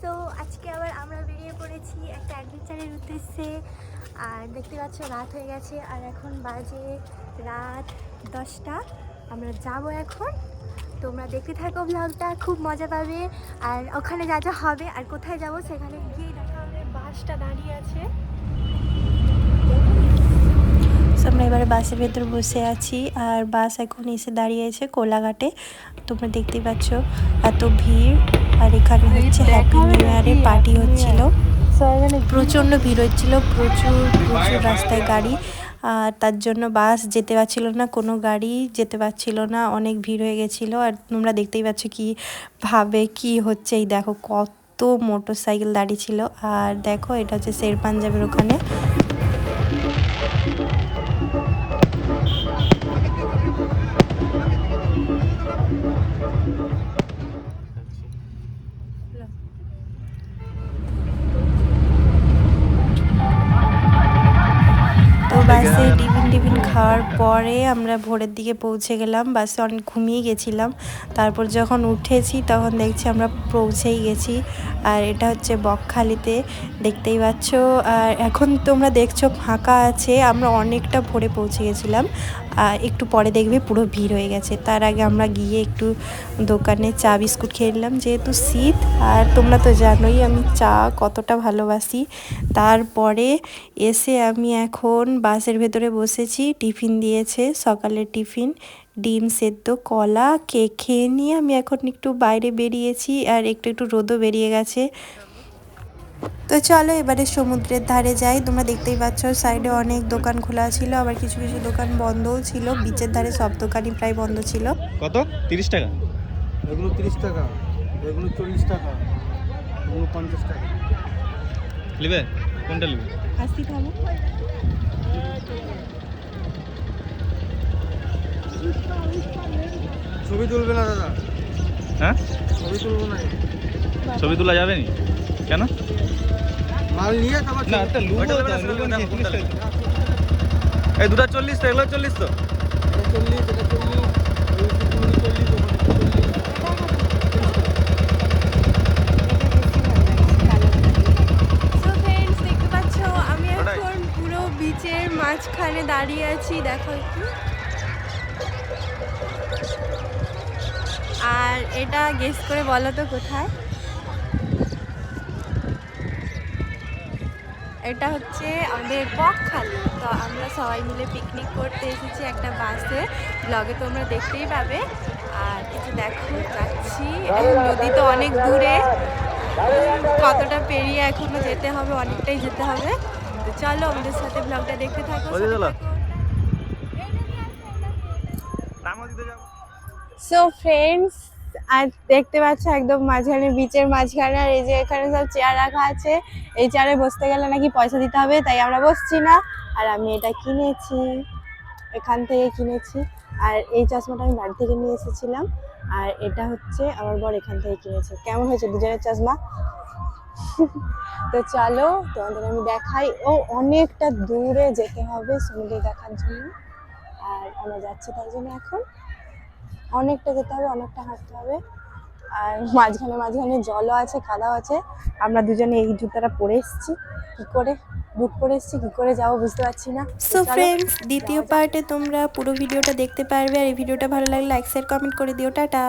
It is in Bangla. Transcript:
সো আজকে আবার আমরা বেরিয়ে পড়েছি একটা অ্যাডভেঞ্চারের উদ্দেশ্যে। আর দেখতে পাচ্ছ, রাত হয়ে গেছে, আর এখন বাজে রাত দশটা। আমরা যাব এখন। তোমরা দেখতে থাকো ব্লগটা খুব মজা পাবে। আর ওখানে যা যা হবে, আর কোথায় যাব, সেখানে গিয়ে দেখা হবে। বাসটা দাঁড়িয়ে আছে। আমরা এবারে বাসের ভেতর বসে আছি, আর বাস এখন এসে দাঁড়িয়েছে কোলাঘাটে। তোমরা দেখতেই পাচ্ছ এত ভিড়, আর এখানে হচ্ছে হ্যাপি নিউ ইয়ারের পার্টি হচ্ছিল। প্রচণ্ড ভিড় হচ্ছিল, প্রচুর প্রচুর রাস্তায় গাড়ি, আর তার জন্য বাস যেতে পারছিল না, কোনো গাড়ি যেতে পারছিল না, অনেক ভিড় হয়ে গেছিল। আর তোমরা দেখতেই পাচ্ছ কি ভাবে কি হচ্ছে, এই দেখো কত মোটর সাইকেল দাঁড়িয়ে ছিল। আর দেখো, এটা হচ্ছে শের পাঞ্জাবের ওখানে। বাসে টিফিন টিফিন খাওয়ার পরে আমরা ভোরের দিকে পৌঁছে গেলাম বাসে অনেক ঘুমিয়ে গেছিলাম। তারপর যখন উঠেছি তখন দেখছি আমরা পৌঁছেই গেছি। আর এটা হচ্ছে বকখালিতে দেখতেই পাচ্ছ। আর এখন তোমরা দেখছ ফাঁকা আছে আমরা অনেকটা ভোরে পৌঁছে গেছিলাম। একটু পরে দেখবে পুরো ভিড় হয়ে গেছে। তার আগে আমরা গিয়ে একটু দোকানে চা বিস্কুট খেয়ে নিলাম। যেহেতু শীত, আর তোমরা তো জানোই আমি চা কতটা ভালোবাসি। তারপরে এসে আমি এখন বাসের ভেতরে বসেছি। টিফিন দিয়েছে সকালের টিফিন, ডিম সেদ্ধ, কলা, কেক খেয়ে নিয়ে আমি এখন একটু বাইরে বেরিয়েছি, আর একটু একটু রোদও বেরিয়ে গেছে। তো চলো এবারে সমুদ্রের ধারে যাই। তোমরা দেখতেই পাচ্ছ সাইডে অনেক দোকান খোলা ছিল আবার কিছু কিছু দোকান বন্ধও ছিল। বিচের ধারে সব দোকানই প্রায় বন্ধ ছিল। কত? তিরিশ টাকা? এগুলো তিরিশ টাকা এগুলো চল্লিশ টাকা এগুলো পঞ্চাশ টাকা। নেবে? কোনটা নেবে? আসি থামো ছবি তুলবে না দাদা? হ্যাঁ? ছবি তুলবো না। ছবি তোলা যাবে নি? কেন? মাল নিয়ে না একটা লুবো এই দুটা চল্লিশ তো এগুলো চল্লিশ তো? চল্লিশ এটা চল্লিশ বিচের মাঝখানে দাঁড়িয়ে আছি দেখো একটু আর এটা গেস করে বলো তো কোথায়? এটা হচ্ছে আমাদের বকখালি। তো আমরা সবাই মিলে পিকনিক করতে এসেছি একটা বাসে ব্লগে তোমরা দেখতেই পাবে। আর কিছু দেখো যাচ্ছি। নদী তো অনেক দূরে। কতটা পেরিয়ে এখনও যেতে হবে অনেকটাই যেতে হবে। তো চলো আমাদের সাথে ব্লগটা দেখতে থাকো সো ফ্রেন্ডস আজ দেখতে পাচ্ছ একদম মাঝখানে বিচের মাঝখানে, আর এই যে এখানে সব চেয়ার রাখা আছে। এই চেয়ারে বসতে গেলে নাকি পয়সা দিতে হবে, তাই আমরা বসছি না। আর আমি এটা কিনেছি, এখান থেকে কিনেছি। আর এই চশমাটা আমি বাড়ি থেকে নিয়ে এসেছিলাম। আর এটা হচ্ছে আমার বর এখান থেকে কিনেছে। কেমন হয়েছে দুজনের চশমা? তো চলো, তোমাদের আমি দেখাই। ও অনেকটা দূরে যেতে হবে সমুদ্র দেখার জন্য। আর আমরা যাচ্ছি তাই জন্য এখন। অনেকটা যেতে হবে অনেকটা হাঁটতে হবে। আর মাঝখানে মাঝখানে জলও আছে কাদাও আছে। আমরা দুজনে এই জুতাটা পরে এসেছি। কি করে? বুট পরে এসেছি কী করে যাব বুঝতে পারছি না। সো ফ্রেন্ডস দ্বিতীয় পার্টে তোমরা পুরো ভিডিওটা দেখতে পারবে। আর এই ভিডিওটা ভালো লাগলে লাইক শেয়ার কমেন্ট করে দিও। টাটা।